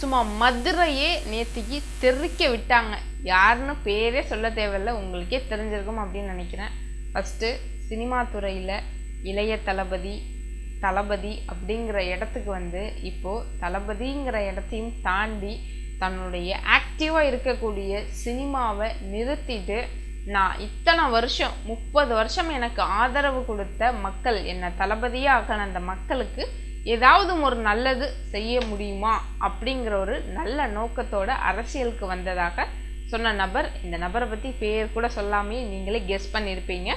சும்மா மதுரையே நேத்திக்கு தெறிக்க விட்டாங்க. யாருன்னு பேரே சொல்ல தேவையில்ல உங்களுக்கே தெரிஞ்சிருக்கும் அப்படின்னு நினைக்கிறேன். ஃபஸ்ட்டு சினிமா துறையில் இளைய தளபதி தளபதி அப்படிங்கிற இடத்துக்கு வந்து இப்போது தளபதிங்கிற இடத்தையும் தாண்டி தன்னுடைய ஆக்டிவாக இருக்கக்கூடிய சினிமாவை நிறுத்திட்டு நான் இத்தனை வருஷம் முப்பது வருஷம் எனக்கு ஆதரவு கொடுத்த மக்கள் என்னை தளபதியாக ஆக்கின அந்த மக்களுக்கு ஏதாவது ஒரு நல்லது செய்ய முடியுமா அப்படிங்கிற ஒரு நல்ல நோக்கத்தோட அரசியலுக்கு வந்ததாக சொன்ன நபர். இந்த நபரை பற்றி பேர் கூட சொல்லாமே நீங்களே கெஸ் பண்ணியிருப்பீங்க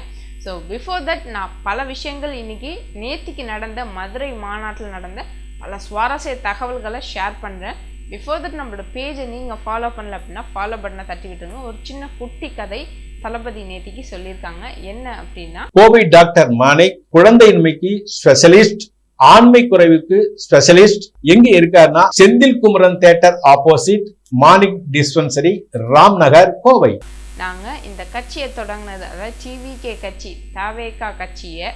ஸோ பிஃபோர் தட் நான் பல விஷயங்கள் இன்னைக்கு நேத்திக்கு நடந்த மதுரை மாநாட்டில் நடந்த பல சுவாரஸ்ய தகவல்களை ஷேர் பண்ணுறேன் பிஃபோர் தட் நம்மளோட பேஜை நீங்கள் ஃபாலோ பண்ணல அப்படின்னா ஃபாலோ பட்டனை தட்டி விட்டுருங்க. ஒரு சின்ன குட்டி கதை தளபதி நேத்திக்கு சொல்லியிருக்காங்க. என்ன அப்படின்னா கோவை டாக்டர் மாணிக் குழந்தையின்மைக்கு ஸ்பெஷலிஸ்ட் ஆண்மை குறைவுக்கு ஸ்பெஷலிஸ்ட் எங்க இருக்காருன்னா Senthil Kumaran theatre opposite Manik dispensary Ramnagar Kovai. நாங்கள் இந்த கட்சியை தொடங்கினது அதாவது டிவிகே கட்சி தாவேகா கட்சியை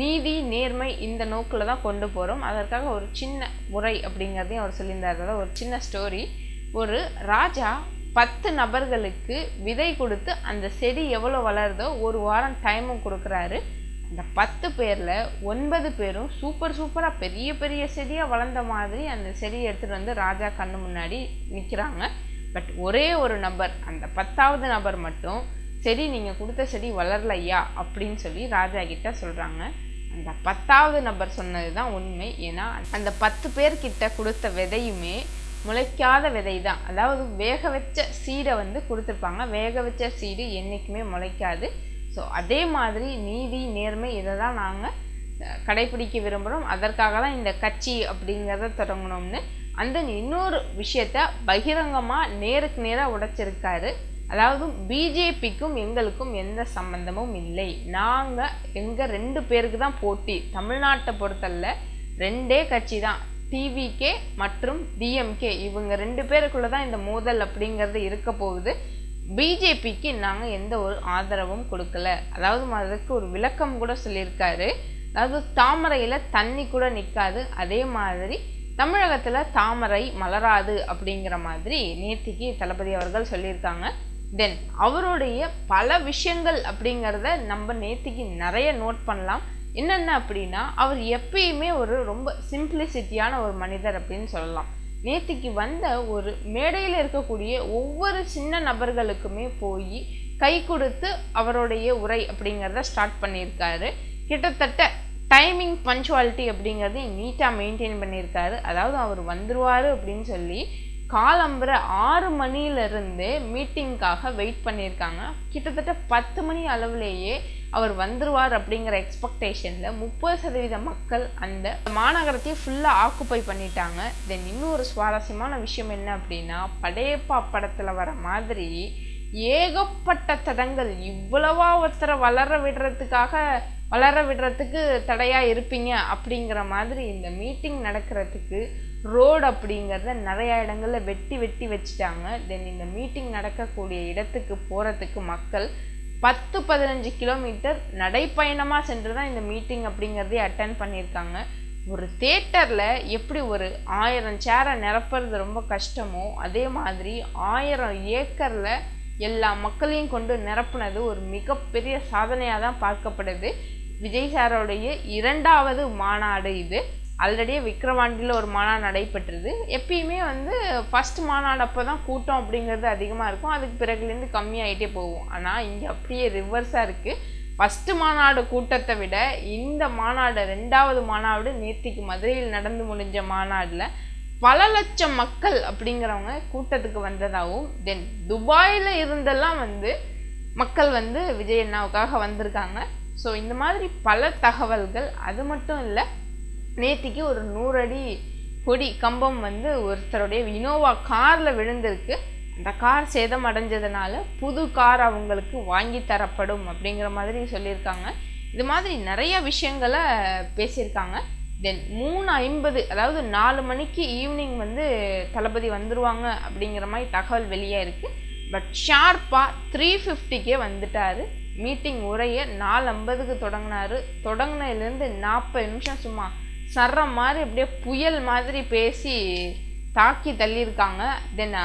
நீதி நேர்மை இந்த நோக்கில் தான் கொண்டு போகிறோம் அதற்காக ஒரு சின்ன உரை அப்படிங்கிறதையும் அவர் சொல்லியிருந்தார். அதாவது ஒரு சின்ன ஸ்டோரி ஒரு ராஜா பத்து நபர்களுக்கு விதை கொடுத்து அந்த செடி எவ்வளோ வளருதோ ஒரு வாரம் டைமும் கொடுக்குறாரு. அந்த பத்து பேரில் ஒன்பது பேரும் சூப்பர் சூப்பராக பெரிய பெரிய செடியாக வளர்ந்த மாதிரி அந்த செடியை எடுத்துகிட்டு வந்து ராஜா கண்ணு முன்னாடி நிற்கிறாங்க பட் ஒரே ஒரு நபர் அந்த பத்தாவது நபர் மட்டும் செடி நீங்கள் கொடுத்த செடி வளரலையா? அப்படின்னு சொல்லி ராஜா கிட்ட சொல்கிறாங்க அந்த பத்தாவது நபர் சொன்னது தான் உண்மை. ஏன்னா அந்த பத்து பேர்கிட்ட கொடுத்த விதையுமே முளைக்காத விதை தான் அதாவது வேக வச்ச சீடை வந்து கொடுத்துருப்பாங்க. வேக வச்ச சீடு என்றைக்குமே முளைக்காது. ஸோ அதே மாதிரி நீதி நேர்மை இதை தான் நாங்கள் கடைபிடிக்க விரும்புகிறோம் அதற்காக தான் இந்த கட்சி அப்படிங்கிறத தொடங்கணும்னு. அந்த இன்னொரு விஷயத்த பகிரங்கமாக நேருக்கு நேராக உடைச்சிருக்காரு. அதாவது பிஜேபிக்கும் எங்களுக்கும் எந்த சம்பந்தமும் இல்லை. நாங்கள் எங்கள் ரெண்டு பேருக்கு தான் போட்டி. தமிழ்நாட்டை பொறுத்தல்ல ரெண்டே கட்சி தான். டிவிகே மற்றும் டிஎம்கே. இவங்க ரெண்டு பேருக்குள்ளே தான் இந்த மோதல் அப்படிங்கிறது இருக்க போகுது. பிஜேபிக்கு நாங்கள் எந்த ஒரு ஆதரவும் கொடுக்கல. அதாவது அதுக்கு ஒரு விளக்கம் கூட சொல்லியிருக்காரு. அதாவது தாமரையில் தண்ணி கூட நிற்காது அதே மாதிரி தமிழகத்தில் தாமரை மலராது அப்படிங்கிற மாதிரி நேத்திக்கு தளபதி அவர்கள் சொல்லியிருக்காங்க. தென் அவருடைய பல விஷயங்கள் அப்படிங்கிறத நம்ம நேத்திக்கு நிறைய நோட் பண்ணலாம். என்னென்ன அப்படின்னா அவர் எப்பயுமே ஒரு ரொம்ப சிம்பிளிசிட்டியான ஒரு மனிதர் அப்படின்னு சொல்லலாம். நேத்திக்கு வந்த ஒரு மேடையில் இருக்கக்கூடிய ஒவ்வொரு சின்ன நபர்களுக்குமே போய் கை கொடுத்து அவருடைய உரை அப்படிங்கிறத ஸ்டார்ட் பண்ணியிருக்காரு. கிட்டத்தட்ட டைமிங் பஞ்சுவாலிட்டி அப்படிங்கிறது நீட்டாக மெயின்டைன் பண்ணியிருக்காரு. அதாவது அவர் வந்துருவார் அப்படின்னு சொல்லி காலம்புற ஆறு மணியிலிருந்து மீட்டிங்காக வெயிட் பண்ணியிருக்காங்க. கிட்டத்தட்ட பத்து மணி அளவுலேயே அவர் வந்துருவார் அப்படிங்கிற எக்ஸ்பெக்டேஷனில் முப்பது சதவீத மக்கள் அந்த மாநகரத்தையே ஃபுல்லாக ஆக்குப்பை பண்ணிட்டாங்க. தென் இன்னொரு சுவாரஸ்யமான விஷயம் என்ன அப்படின்னா படையப்பா படத்தில் வர மாதிரி ஏகப்பட்ட தடங்கள் இவ்வளவா ஒருத்தரை வளர விடுறதுக்காக வளர விடுறதுக்கு தடையாக இருப்பீங்க அப்படிங்கிற மாதிரி இந்த மீட்டிங் நடக்கிறதுக்கு ரோடு அப்படிங்கிறத நிறையா இடங்களில் வெட்டி வெட்டி வச்சுட்டாங்க. தென் இந்த மீட்டிங் நடக்கக்கூடிய இடத்துக்கு போகிறதுக்கு மக்கள் பத்து பதினஞ்சு கிலோமீட்டர் நடைப்பயணமாக சென்று தான் இந்த மீட்டிங் அப்படிங்கிறதே அட்டன் பண்ணியிருக்காங்க. ஒரு தேட்டரில் எப்படி ஒரு ஆயிரம் சேரை நிரப்புறது ரொம்ப கஷ்டமோ அதே மாதிரி ஆயிரம் ஏக்கரில் எல்லா மக்களையும் கொண்டு நிரப்புனது ஒரு மிகப்பெரிய சாதனையாக தான் பார்க்கப்படுது. விஜய் சாரோடைய இரண்டாவது மாநாடு இது. ஆல்ரெடியே விக்ரவாண்டியில் ஒரு மாநாடு நடைபெற்றது. எப்பயுமே வந்து ஃபர்ஸ்ட் மாநாடு அப்போ தான் கூட்டம் அப்படிங்கிறது அதிகமாக இருக்கும். அதுக்கு பிறகுலேருந்து கம்மியாயிட்டே போகும். ஆனால் இங்கே அப்படியே ரிவர்ஸாக இருக்குது ஃபஸ்ட்டு மாநாடு கூட்டத்தை விட இந்த மாநாடு ரெண்டாவது மாநாடு நேத்திக்கு மதுரையில் நடந்து முடிஞ்ச மாநாடில் பல லட்சம் மக்கள் அப்படிங்கிறவங்க கூட்டத்துக்கு வந்ததாகவும் தென் துபாயில் இருந்தெல்லாம் வந்து மக்கள் வந்து விஜய் அண்ணாவுக்காக வந்திருக்காங்க. ஸோ இந்த மாதிரி பல தகவல்கள் அது மட்டும் இல்லை நேத்திக்கு ஒரு நூறடி கொடி கம்பம் வந்து ஒருத்தருடைய இனோவா காரில் விழுந்திருக்கு. அந்த கார் சேதம் அடைஞ்சதுனால புது கார் அவங்களுக்கு வாங்கி தரப்படும் அப்படிங்கிற மாதிரி சொல்லியிருக்காங்க. இது மாதிரி நிறைய விஷயங்களை பேசியிருக்காங்க. தென் மூணு ஐம்பது அதாவது நாலு மணிக்கு ஈவினிங் வந்து தளபதி வந்துடுவாங்க அப்படிங்கிற மாதிரி தகவல் வெளியே இருக்குது பட் ஷார்ப்பாக த்ரீ ஃபிஃப்டிக்கே வந்துட்டார். மீட்டிங் உரையை நாலு ஐம்பதுக்கு தொடங்கினார். தொடங்கினதுலேருந்து நாற்பது நிமிஷம் சும்மா சர்ற மாதிரி அப்படியே புயல் மாதிரி பேசி தாக்கி தள்ளியிருக்காங்க. தென்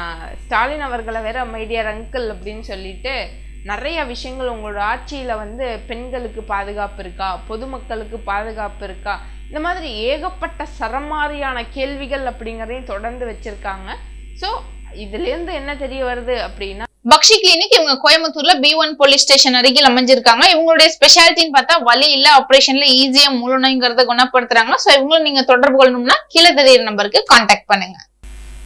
ஸ்டாலின் அவர்களை வேற மைடியர் அங்கிள் அப்படின்னு சொல்லிட்டு நிறைய விஷயங்கள் உங்களோட ஆட்சியில் வந்து பெண்களுக்கு பாதுகாப்பு இருக்கா? பொதுமக்களுக்கு பாதுகாப்பு இருக்கா? இந்த மாதிரி ஏகப்பட்ட சரமாரியான கேள்விகள் அப்படிங்கிறதையும் தொடர்ந்து வச்சுருக்காங்க. ஸோ இதுலேருந்து என்ன தெரிய வருது அப்படின்னா பக்ஷி கிளினிக் இவங்க கோயம்புத்தூர்ல பி ஒன் போலீஸ் ஸ்டேஷன் அருகில் அமைஞ்சிருக்காங்க. இவங்களுடைய ஸ்பெஷாலிட்டின்னு பார்த்தா வலி இல்ல ஆப்ரேஷன்ல ஈஸியா முழு குணப்படுத்துறாங்க சோ இவங்களும் நீங்க தொடர்பு கொள்ளணும்னா கீழே தெரியுற நம்பருக்கு கான்டாக்ட் பண்ணுங்க.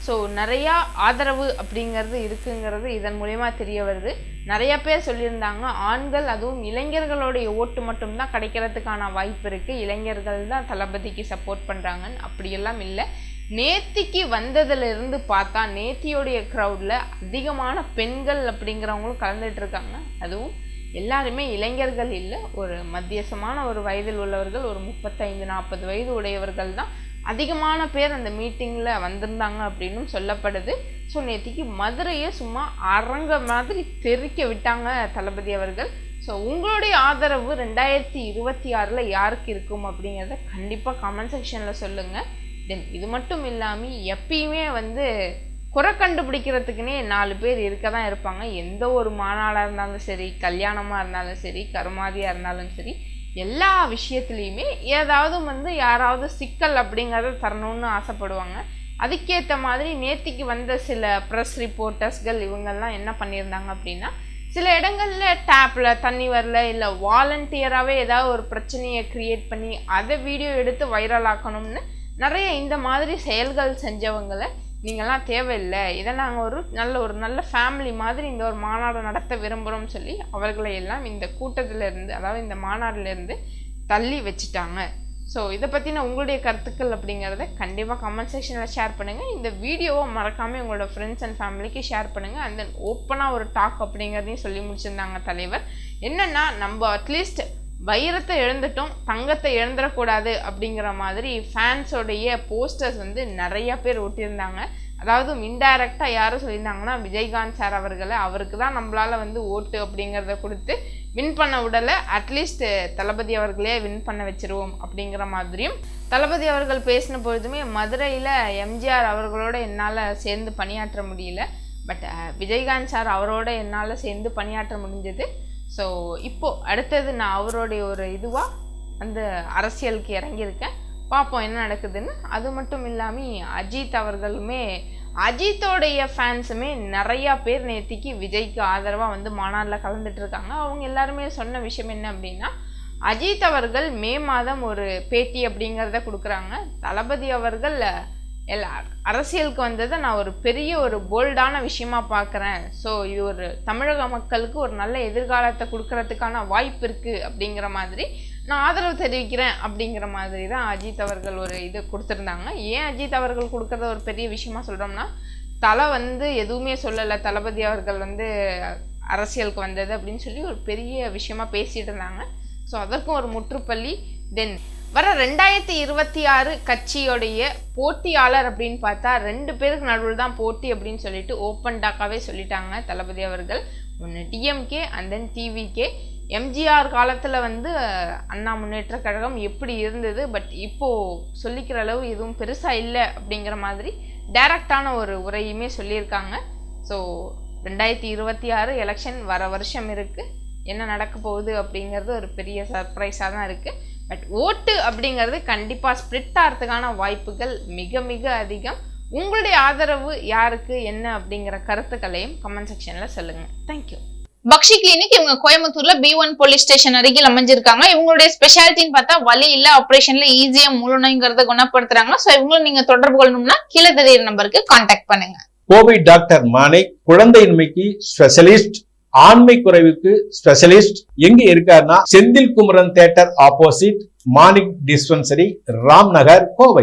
ஸோ நிறையா ஆதரவு அப்படிங்கிறது இருக்குங்கிறது இதன் மூலயமா தெரிய வருது. நிறைய பேர் சொல்லியிருந்தாங்க ஆண்கள் அதுவும் இளைஞர்களுடைய ஓட்டு மட்டும்தான் கிடைக்கிறதுக்கான வாய்ப்பு இருக்குது இளைஞர்கள் தான் தளபதிக்கு சப்போர்ட் பண்ணுறாங்கன்னு அப்படியெல்லாம் இல்லை. நேத்திக்கு வந்ததுலேருந்து பார்த்தா நேத்தியோடைய க்ரௌடில் அதிகமான பெண்கள் அப்படிங்கிறவங்களும் கலந்துட்டு இருக்காங்க அதுவும் எல்லாருமே இளைஞர்கள் இல்லை ஒரு மத்தியசமான ஒரு வயதில் உள்ளவர்கள் ஒரு முப்பத்தைந்து நாற்பது வயது உடையவர்கள் தான் அதிகமான பேர் அந்த மீட்டிங்கில் வந்திருந்தாங்க அப்படின்னும் சொல்லப்படுது. ஸோ நேற்றுக்கு மதுரையை சும்மா அரங்க மாதிரி தெரிக்க விட்டாங்க தளபதி அவர்கள். ஸோ உங்களுடைய ஆதரவு ரெண்டாயிரத்தி இருபத்தி ஆறில் யாருக்கு இருக்கும் அப்படிங்கிறத கண்டிப்பாக கமெண்ட் செக்ஷனில் சொல்லுங்கள் தென் இது மட்டும் இல்லாமல் எப்பயுமே வந்து குறை கண்டுபிடிக்கிறதுக்குனே நாலு பேர் இருக்க தான் இருப்பாங்க. எந்த ஒரு மாநாடாக இருந்தாலும் சரி கல்யாணமாக இருந்தாலும் சரி கருமாதியாக இருந்தாலும் சரி எல்லா விஷயத்துலேயுமே ஏதாவது வந்து யாராவது சிக்கல் அப்படிங்கிறத தரணும்னு ஆசைப்படுவாங்க. அதுக்கேற்ற மாதிரி நேத்திக்கு வந்த சில ப்ரெஸ் ரிப்போர்ட்டர்ஸ்கள் இவங்கெல்லாம் என்ன பண்ணியிருந்தாங்க அப்படின்னா சில இடங்களில் டேப்பில் தண்ணி வரல இல்லை வாலண்டியராகவே ஏதாவது ஒரு பிரச்சனையை க்ரியேட் பண்ணி அதை வீடியோ எடுத்து வைரல் ஆக்கணும்னு நிறைய இந்த மாதிரி செயல்கள் செஞ்சவங்களை நீங்கள்லாம் தேவையில்லை. இதை நாங்கள் ஒரு நல்ல ஒரு நல்ல ஃபேமிலி மாதிரி இந்த ஒரு மாநாடு நடத்த விரும்புகிறோம்னு சொல்லி அவர்களை எல்லாம் இந்த கூட்டத்திலேருந்து அதாவது இந்த மாநாடுலேருந்து தள்ளி வச்சுட்டாங்க. ஸோ இதை பற்றின உங்களுடைய கருத்துக்கள் அப்படிங்கிறத கண்டிப்பாக கமெண்ட் செக்ஷனில் ஷேர் பண்ணுங்கள் இந்த வீடியோவை மறக்காமல் உங்களோட ஃப்ரெண்ட்ஸ் அண்ட் ஃபேமிலிக்கு ஷேர் பண்ணுங்கள் அண்ட் தென் ஓப்பனாக ஒரு டாக் அப்படிங்கிறதையும் சொல்லி முடிச்சிருந்தாங்க தலைவர். என்னென்னா நம்ம அட்லீஸ்ட் வைரத்தை இழந்துட்டோம் தங்கத்தை இழந்துடக்கூடாது அப்படிங்கிற மாதிரி ஃபேன்ஸோடைய போஸ்டர்ஸ் வந்து நிறைய பேர் ஒட்டியிருந்தாங்க. அதாவது இன்டைரக்டாக யாரும் சொல்லியிருந்தாங்கன்னா விஜயகாந்த் சார் அவர்களை. அவருக்கு தான் நம்மளால் வந்து ஓட்டு அப்படிங்கிறத கொடுத்து வின் பண்ண விடலை அட்லீஸ்ட் தளபதி அவர்களே வின் பண்ண வச்சிருவோம் அப்படிங்கிற மாதிரியும். தளபதி அவர்கள் பேசின பொழுதுமே மதுரையில் எம்ஜிஆர் அவர்களோட என்னால் சேர்ந்து பணியாற்ற முடியல. பட் விஜயகாந்த் சார் அவரோட என்னால் சேர்ந்து பணியாற்ற முடிஞ்சது. ஸோ இப்போது அடுத்தது நான் அவருடைய ஒரு இதுவாக அந்த அரசியலுக்கு இறங்கியிருக்கேன். பார்ப்போம் என்ன நடக்குதுன்னு. அது மட்டும் இல்லாமல் அஜித் அவர்களுமே அஜித்தோடைய ஃபேன்ஸுமே நிறையா பேர் நேத்திக்கு விஜய்க்கு ஆதரவாக வந்து மாநாட்டில் கலந்துட்டு இருக்காங்க அவங்க எல்லாருமே சொன்ன விஷயம் என்ன அப்படின்னா அஜித் அவர்கள் மே மாதம் ஒரு பேட்டி அப்படிங்கிறத கொடுக்குறாங்க. தளபதி அவர்கள் எல்லா அரசியலுக்கு வந்ததை நான் ஒரு பெரிய ஒரு போல்டான விஷயமா பார்க்குறேன். ஸோ இது ஒரு தமிழக மக்களுக்கு ஒரு நல்ல எதிர்காலத்தை கொடுக்கறதுக்கான வாய்ப்பு இருக்குது அப்படிங்கிற மாதிரி நான் ஆதரவு தெரிவிக்கிறேன் அப்படிங்கிற மாதிரி தான் அஜித் அவர்கள் ஒரு இது கொடுத்துருந்தாங்க. ஏன் அஜித் அவர்கள் கொடுக்குறத ஒரு பெரிய விஷயமா சொல்கிறோம்னா தலை வந்து எதுவுமே சொல்லலை. தளபதி அவர்கள் வந்து அரசியலுக்கு வந்தது அப்படின்னு சொல்லி ஒரு பெரிய விஷயமா பேசிகிட்டு இருந்தாங்க. ஸோ அதற்கும் ஒரு முற்றுப்பள்ளி தென் வர ரெண்டாயிரத்தி இருபத்தி ஆறு கட்சியோடைய போட்டியாளர் அப்படின்னு பார்த்தா ரெண்டு பேருக்கு நடுவில் தான் போட்டி அப்படின்னு சொல்லிட்டு ஓப்பன் டாக்காவே சொல்லிட்டாங்க தளபதி அவர்கள். ஒன்று DMK and then TVK MGR காலத்தில் வந்து அண்ணா முன்னேற்ற கழகம் எப்படி இருந்தது? பட் இப்போது சொல்லிக்கிற அளவு எதுவும் பெருசாக இல்லை அப்படிங்கிற மாதிரி டைரக்டான ஒரு உரையுமே சொல்லியிருக்காங்க. ஸோ ரெண்டாயிரத்தி இருபத்தி ஆறு எலெக்ஷன் வர வருஷம் இருக்குது என்ன நடக்க போகுது அப்படிங்கிறது ஒரு பெரிய சர்ப்ரைஸாக தான் இருக்குது பட் ஓட்டு அப்படிங்கிறது கண்டிப்பாக ஸ்ப்ளிட் ஆகிறதுக்கான வாய்ப்புகள் மிக மிக அதிகம். உங்களுடைய ஆதரவு யாருக்கு என்ன அப்படிங்கிற கருத்துக்களையும் கமெண்ட் செக்ஷனில் சொல்லுங்கள் தேங்க்யூ பக்ஷி கிளினிக் இவங்க கோயம்புத்தூர்ல பி ஒன் போலீஸ் ஸ்டேஷன் அருகில் அமைஞ்சிருக்காங்க. இவங்களுடைய ஸ்பெஷாலிட்டின்னு பார்த்தா வலி இல்ல ஆபரேஷன்ல ஈஸியா முழு நோய்ங்கிறத குணப்படுத்துறாங்க. சோ இவங்களும் நீங்க தொடர்பு கொள்ளணும்னா கீழே தெரியுற நம்பருக்கு கான்டாக்ட் பண்ணுங்க. கோவை டாக்டர் மாணிக் குழந்தையின்மைக்கு ஸ்பெஷலிஸ்ட் ஆண்மை குறைவுக்கு ஸ்பெஷலிஸ்ட் எங்க இருக்காருன்னா Senthil Kumaran theatre opposite Manik dispensary Ram Nagar Kovai.